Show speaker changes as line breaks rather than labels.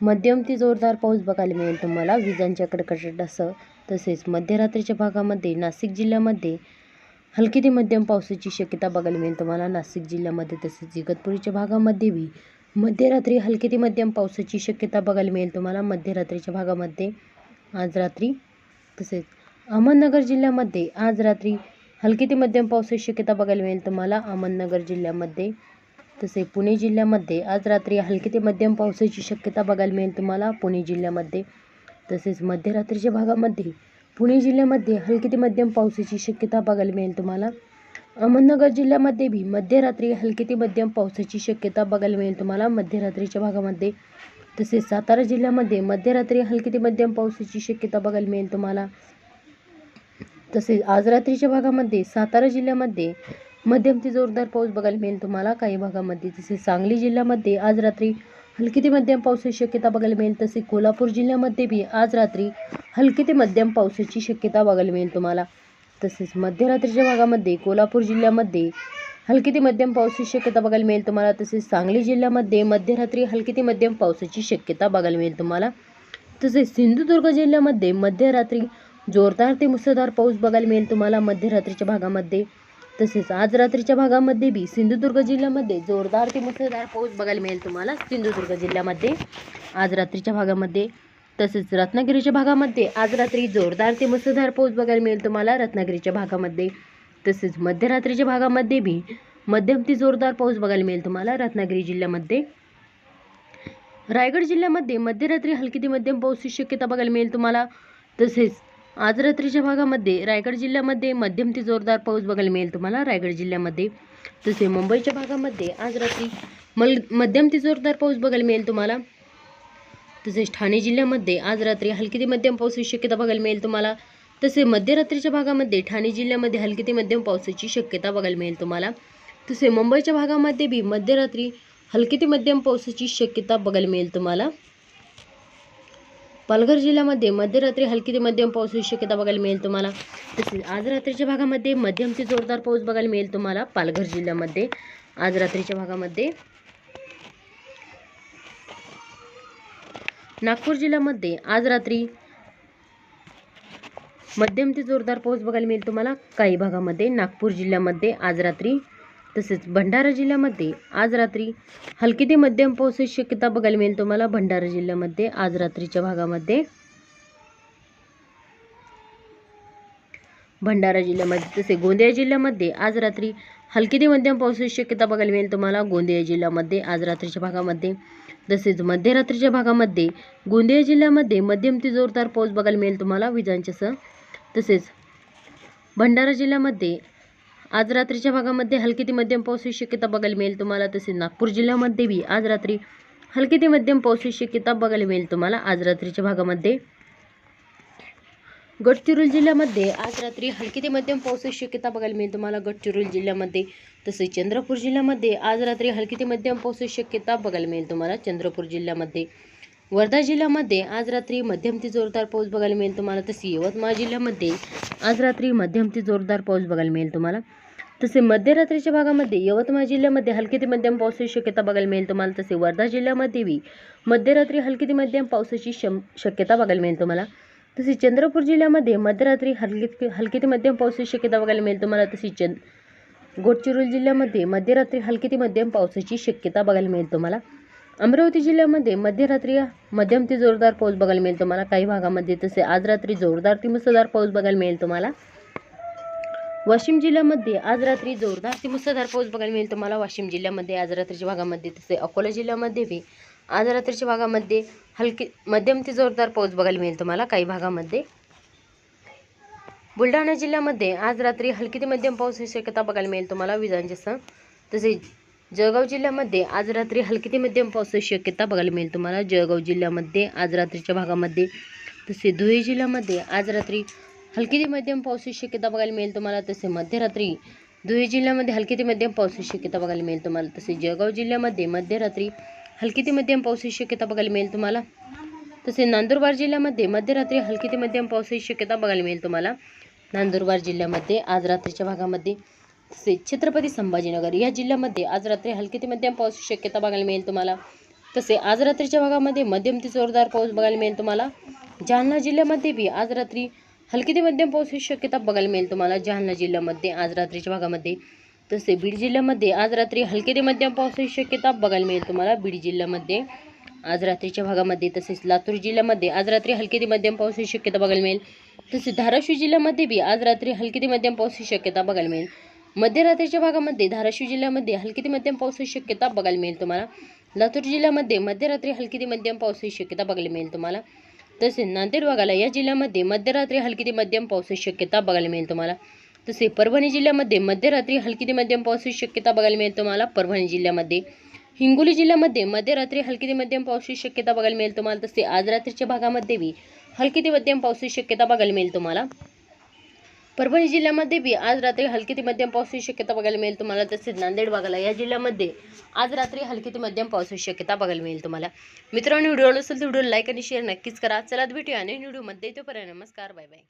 मध्यम ते जोरदार पाऊस बघायला मिळेल तुम्हाला. विजांच्या कडकडाटासह तसेच मध्यरात्रीच्या भागामध्ये नाशिक जिल्ह्यामध्ये हलकी ते मध्यम पावसाची शक्यता बघायला मिळेल तुम्हाला. नाशिक जिल्ह्यामध्ये तसेच इगतपुरीच्या भागामध्ये बी मध्यरात्री हलकी ते मध्यम पावसाची शक्यता बघायला मिळेल तुम्हाला. मध्यरात्रीच्या भागामध्ये आज रात्री तसेच अहमदनगर जिल्ह्यामध्ये आज रात्री हलकी ते मध्यम पावसाची शक्यता बघायला मिळेल तुम्हाला. अहमदनगर जिल्ह्यामध्ये तसे पुणे जिल्ह्यामध्ये आज रात्री हलकी ते मध्यम पावसाची शक्यता बघायला मिळेल तुम्हाला. पुणे जिल्ह्यामध्ये तसेच मध्यरात्रीच्या भागामध्ये पुणे जिल्ह्यामध्ये हलकी ते मध्यम पावसाची शक्यता बघायला मिळेल तुम्हाला. अहमदनगर जिल्ह्यामध्ये बी मध्यरात्री हलकी ते मध्यम पावसाची शक्यता बघायला मिळेल तुम्हाला. मध्यरात्रीच्या भागामध्ये तसेच सातारा जिल्ह्यामध्ये मध्यरात्री हलकी ते मध्यम पावसाची शक्यता बघायला मिळेल तुम्हाला. तसेच आज रात्रीच्या भागामध्ये सातारा जिल्ह्यामध्ये मध्यम ते जोरदार पाऊस बघायला मिळेल तुम्हाला. काही भागामध्ये तसेच सांगली जिल्ह्यामध्ये आज रात्री हलकी ते मध्यम पावसाची शक्यता बघायला मिळेल तसे कोल्हापूर जिल्ह्यामध्ये बी आज रात्री हलकी ते मध्यम पावसाची शक्यता बघायला मिळेल तुम्हाला. तसेच मध्यरात्रीच्या भागामध्ये कोल्हापूर जिल्ह्यामध्ये हलकी ते मध्यम पावसाची शक्यता बघायला मिळेल तुम्हाला. तसेच सांगली जिल्ह्यामध्ये मध्यरात्री हलकी ते मध्यम पावसाची शक्यता बघायला मिळेल तुम्हाला. तसेच सिंधुदुर्ग जिल्ह्यामध्ये मध्यरात्री जोरदार ते मुसळधार पाऊस बघायला मिळेल तुम्हाला. मध्यरात्रीच्या भागामध्ये तसेच आज रात्रीच्या भागामध्ये बी सिंधुदुर्ग जिल्ह्यामध्ये जोरदार ते मुसळधार पाऊस बघायला मिळेल तुम्हाला सिंधुदुर्ग जिल्ह्यामध्ये. आज रात्रीच्या भागामध्ये तसेच रत्नागिरीच्या भागामध्ये आज रात्री जोरदार ते मुसळधार पाऊस बघायला मिळेल तुम्हाला रत्नागिरीच्या भागामध्ये. तसेच मध्यरात्रीच्या भागामध्ये बी मध्यम ते जोरदार पाऊस बघायला मिळेल तुम्हाला रत्नागिरी जिल्ह्यामध्ये. रायगड जिल्ह्यामध्ये मध्यरात्री हलकी ते मध्यम पाऊसची शक्यता बघायला मिळेल तुम्हाला. तसेच आज रात्रीच्या भागामध्ये रायगड जिल्ह्यामध्ये मध्यम ते जोरदार पाऊस बघायला मिळेल तुम्हाला. रायगड जिल्ह्यामध्ये तसे मुंबईच्या भागामध्ये आज रात्री मल मध्यम ते जोरदार पाऊस बघायला मिळेल तुम्हाला. तसेच ठाणे जिल्ह्यामध्ये आज रात्री हलकी ते मध्यम पावसाची शक्यता बघायला मिळेल तुम्हाला. तसे मध्यरात्रीच्या भागामध्ये ठाणे जिल्ह्यामध्ये हलकी ते मध्यम पावसाची शक्यता बघायला मिळेल तुम्हाला. तसे मुंबईच्या भागामध्ये बी मध्यरात्री हलकी ते मध्यम पावसाची शक्यता बघायला मिळेल तुम्हाला. पालघर जिल्ह्यामध्ये मध्यरात्री हलकी ते मध्यम पावसाची शक्यता बघायला मिळेल तुम्हाला. तसेच आज रात्रीच्या भागामध्ये मध्यम ते जोरदार पाऊस बघायला मिळेल तुम्हाला पालघर जिल्ह्यामध्ये. आज रात्रीच्या भागामध्ये नागपूर जिल्ह्यामध्ये आज रात्री मध्यम ते जोरदार पाऊस बघायला मिळेल तुम्हाला. काही भागामध्ये नागपूर जिल्ह्यामध्ये आज रात्री तसेच भंडारा जिल्ह्यामध्ये आज रात्री हलकी ते मध्यम पावसाची शक्यता बघायला मिळेल. तुम्हाला भंडारा जिल्ह्यामध्ये आज रात्रीच्या भागामध्ये भंडारा जिल्ह्यामध्ये तसे गोंदिया जिल्ह्यामध्ये आज रात्री हलकी ते मध्यम पावसाची शक्यता बघायला मिळेल. तुम्हाला गोंदिया जिल्ह्यामध्ये आज रात्रीच्या भागामध्ये तसेच मध्यरात्रीच्या भागामध्ये गोंदिया जिल्ह्यामध्ये मध्यम ते जोरदार पाऊस बघायला मिळेल. तुम्हाला विजांच्यासह तसेच भंडारा जिल्ह्यामध्ये आज रात्रीच्या भागामध्ये हलकी ते मध्यम पावसाची शक्यता बघायला मिळेल तुम्हाला तसेच नागपूर जिल्ह्यामध्ये बी आज रात्री हलकी ते मध्यम पावसाची शक्यता बघायला मिळेल तुम्हाला. आज रात्रीच्या भागामध्ये गडचिरोली जिल्ह्यामध्ये आज रात्री हलकी ते मध्यम पावसाची शक्यता बघायला मिळेल तुम्हाला. गडचिरोली जिल्ह्यामध्ये तसेच चंद्रपूर जिल्ह्यामध्ये आज रात्री हलकी ते मध्यम पावसाची शक्यता बघायला मिळेल तुम्हाला. चंद्रपूर जिल्ह्यामध्ये वर्धा जिल्ह्यामध्ये आज रात्री मध्यम ते जोरदार पाऊस बघायला मिळेल तुम्हाला. तसे यवतमाळ जिल्ह्यामध्ये आज रात्री मध्यम ते जोरदार पाऊस बघायला मिळेल तुम्हाला. तसे मध्यरात्रीच्या भागामध्ये यवतमाळ जिल्ह्यामध्ये हलकी ते मध्यम पावसाची शक्यता बघायला मिळेल तुम्हाला. तसे वर्धा जिल्ह्यामध्येही मध्यरात्री हलकी ते मध्यम पावसाची शम शक्यता बघायला मिळेल तुम्हाला. तसे चंद्रपूर जिल्ह्यामध्ये मध्यरात्री हलकी हलकी ते मध्यम पावसाची शक्यता बघायला मिळेल तुम्हाला. तसे चंद गडचिरोली जिल्ह्यामध्ये मध्यरात्री हलकी ते मध्यम पावसाची शक्यता बघायला मिळेल तुम्हाला. अमरावती जिल्ह्यामध्ये मध्यरात्री मध्यम ते जोरदार पाऊस बघायला मिळेल तुम्हाला. काही भागामध्ये तसे आज रात्री जोरदार ते मुसळधार पाऊस बघायला मिळेल तुम्हाला. वाशिम जिल्ह्यामध्ये आज रात्री जोरदार ते मुसळधार पाऊस बघायला मिळेल तुम्हाला. वाशिम जिल्ह्यामध्ये आज रात्रीच्या भागामध्ये तसे अकोला जिल्ह्यामध्ये बी आज रात्रीच्या भागामध्ये हलकी मध्यम ते जोरदार पाऊस बघायला मिळेल तुम्हाला. काही भागामध्ये बुलढाणा जिल्ह्यामध्ये आज रात्री हलकी ते मध्यम पाऊस ही शक्यता बघायला मिळेल तुम्हाला. विजांच्यासह तसेच जळगाव जिल्ह्यामध्ये आज रात्री हलकी ते मध्यम पावसाची शक्यता बघायला मिळेल तुम्हाला. जळगाव जिल्ह्यामध्ये आज रात्रीच्या भागामध्ये तसे धुळे जिल्ह्यामध्ये आज रात्री हलकी ते मध्यम पावसाची शक्यता बघायला मिळेल तुम्हाला. तसे मध्यरात्री धुळे जिल्ह्यामध्ये हलकी ते मध्यम पावसाची शक्यता बघायला मिळेल तुम्हाला. तसे जळगाव जिल्ह्यामध्ये मध्यरात्री हलकी ते मध्यम पावसाची शक्यता बघायला मिळेल तुम्हाला. तसे नंदुरबार जिल्ह्यामध्ये मध्यरात्री हलकी ते मध्यम पावसाची शक्यता बघायला मिळेल तुम्हाला. नंदुरबार जिल्ह्यामध्ये आज रात्रीच्या भागामध्ये तसेच छत्रपती संभाजीनगर या जिल्ह्यामध्ये आज रात्री हलकी ते मध्यम पावसाची शक्यता बघायला मिळेल तुम्हाला. तसे आज रात्रीच्या भागामध्ये मध्यम ते जोरदार पाऊस बघायला मिळेल तुम्हाला. जालना जिल्ह्यामध्ये बी आज रात्री हलकी ते मध्यम पावसाची शक्यता बघायला मिळेल तुम्हाला जालना जिल्ह्यामध्ये आज रात्रीच्या भागामध्ये. तसे बीड जिल्ह्यामध्ये आज रात्री हलके ते मध्यम पावसाची शक्यता बघायला मिळेल तुम्हाला. बीड जिल्ह्यामध्ये आज रात्रीच्या भागामध्ये तसेच लातूर जिल्ह्यामध्ये आज रात्री हलकी ते मध्यम पावसाची शक्यता बघायला मिळेल. तसेच धाराशिव जिल्ह्यामध्ये बी आज रात्री हलकी ते मध्यम पावसाची शक्यता बघायला मिळेल. मध्यरात्रीच्या भागामध्ये धाराशिव जिल्ह्यामध्ये हलकी ते मध्यम पावसाची शक्यता बघायला मिळेल तुम्हाला. लातूर जिल्ह्यामध्ये मध्यरात्री हलकी ते मध्यम पावसाची शक्यता बघायला मिळेल तुम्हाला. तसेच नांदेड भागाला या जिल्ह्यामध्ये मध्यरात्री हलकी ते मध्यम पावसाची शक्यता बघायला मिळेल तुम्हाला. तसे परभणी जिल्ह्यामध्ये मध्यरात्री हलकी ते मध्यम पावसाची शक्यता बघायला मिळेल तुम्हाला. परभणी जिल्ह्यामध्ये. हिंगोली जिल्ह्यामध्ये मध्यरात्री हलकी ते मध्यम पावसाची शक्यता बघायला मिळेल तुम्हाला. तसे आज रात्रीच्या भागामध्ये बी हलकी ते मध्यम पावसाची शक्यता बघायला मिळेल तुम्हाला. परभणी जिल्ह्यामध्ये बी आज रात्री हलकी ते मध्यम पावसाची शक्यता बघायला मिळेल तुम्हाला. तसेच नांदेड भागाला या जिल्ह्यामध्ये आज रात्री हलकी ते मध्यम पावसाची शक्यता बघायला मिळेल तुम्हाला. मित्रांनो व्हिडिओ असेल तर व्हिडिओ लाईक आणि शेअर नक्कीच करा. चला भेटूया आणि व्हिडिओमध्ये. तोपर्यंत नमस्कार बाय बाय